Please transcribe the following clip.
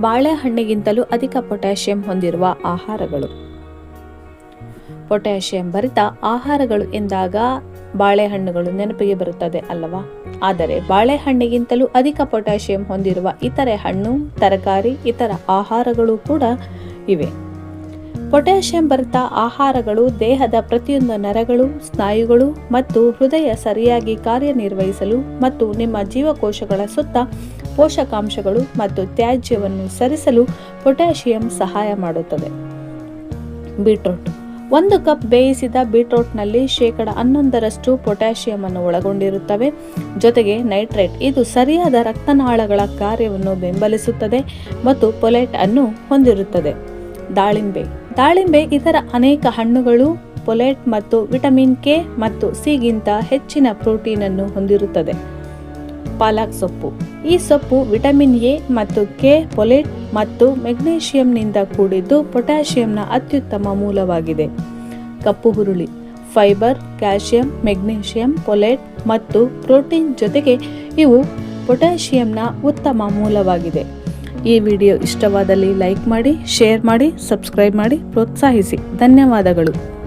ಬಾಳೆಹಣ್ಣಿಗಿಂತಲೂ ಅಧಿಕ ಪೊಟ್ಯಾಷಿಯಂ ಹೊಂದಿರುವ ಆಹಾರಗಳು. ಪೊಟ್ಯಾಷಿಯಂ ಭರಿತ ಆಹಾರಗಳು ಎಂದಾಗ ಬಾಳೆಹಣ್ಣುಗಳು ನೆನಪಿಗೆ ಬರುತ್ತದೆ ಅಲ್ಲವಾ? ಆದರೆ ಬಾಳೆಹಣ್ಣಿಗಿಂತಲೂ ಅಧಿಕ ಪೊಟ್ಯಾಷಿಯಂ ಹೊಂದಿರುವ ಇತರೆ ಹಣ್ಣು, ತರಕಾರಿ, ಇತರ ಆಹಾರಗಳು ಕೂಡ ಇವೆ. ಪೊಟ್ಯಾಷಿಯಂ ಭರಿತ ಆಹಾರಗಳು ದೇಹದ ಪ್ರತಿಯೊಂದು ನರಗಳು, ಸ್ನಾಯುಗಳು ಮತ್ತು ಹೃದಯ ಸರಿಯಾಗಿ ಕಾರ್ಯನಿರ್ವಹಿಸಲು ಮತ್ತು ನಿಮ್ಮ ಜೀವಕೋಶಗಳ ಸುತ್ತ ಪೋಷಕಾಂಶಗಳು ಮತ್ತು ತ್ಯಾಜ್ಯವನ್ನು ಸರಿಸಲು ಪೊಟ್ಯಾಷಿಯಂ ಸಹಾಯ ಮಾಡುತ್ತದೆ. ಬೀಟ್ರೂಟ್. ಒಂದು ಕಪ್ ಬೇಯಿಸಿದ ಬೀಟ್ರೂಟ್ನಲ್ಲಿ ಶೇಕಡ ಹನ್ನೊಂದರಷ್ಟು ಪೊಟ್ಯಾಷಿಯಂ ಅನ್ನು ಒಳಗೊಂಡಿರುತ್ತವೆ. ಜೊತೆಗೆ ನೈಟ್ರೇಟ್. ಇದು ಸರಿಯಾದ ರಕ್ತನಾಳಗಳ ಕಾರ್ಯವನ್ನು ಬೆಂಬಲಿಸುತ್ತದೆ ಮತ್ತು ಪೊಲೈಟ್ ಅನ್ನು ಹೊಂದಿರುತ್ತದೆ. ದಾಳಿಂಬೆ. ದಾಳಿಂಬೆ ಇತರ ಅನೇಕ ಹಣ್ಣುಗಳು ಪೊಲೈಟ್ ಮತ್ತು ವಿಟಮಿನ್ ಕೆ ಮತ್ತು ಸಿಗಿಂತ ಹೆಚ್ಚಿನ ಪ್ರೋಟೀನ್ ಅನ್ನು ಹೊಂದಿರುತ್ತದೆ. ಪಾಲಕ್ ಸೊಪ್ಪು. ಈ ಸೊಪ್ಪು ವಿಟಮಿನ್ ಎ ಮತ್ತು ಕೆ ಪೊಲೆಟ್ ಮತ್ತು ಮೆಗ್ನೀಷಿಯಂನಿಂದ ಕೂಡಿದ್ದು ಪೊಟ್ಯಾಷಿಯಂನ ಅತ್ಯುತ್ತಮ ಮೂಲವಾಗಿದೆ. ಕಪ್ಪು ಹುರುಳಿ, ಫೈಬರ್, ಕ್ಯಾಲ್ಸಿಯಂ, ಮೆಗ್ನೀಷಿಯಂ, ಪೊಲೆಟ್ ಮತ್ತು ಪ್ರೋಟೀನ್ ಜೊತೆಗೆ ಇವು ಪೊಟ್ಯಾಷಿಯಂನ ಉತ್ತಮ ಮೂಲವಾಗಿದೆ. ಈ ವಿಡಿಯೋ ಇಷ್ಟವಾದಲ್ಲಿ ಲೈಕ್ ಮಾಡಿ, ಶೇರ್ ಮಾಡಿ, ಸಬ್ಸ್ಕ್ರೈಬ್ ಮಾಡಿ, ಪ್ರೋತ್ಸಾಹಿಸಿ. ಧನ್ಯವಾದಗಳು.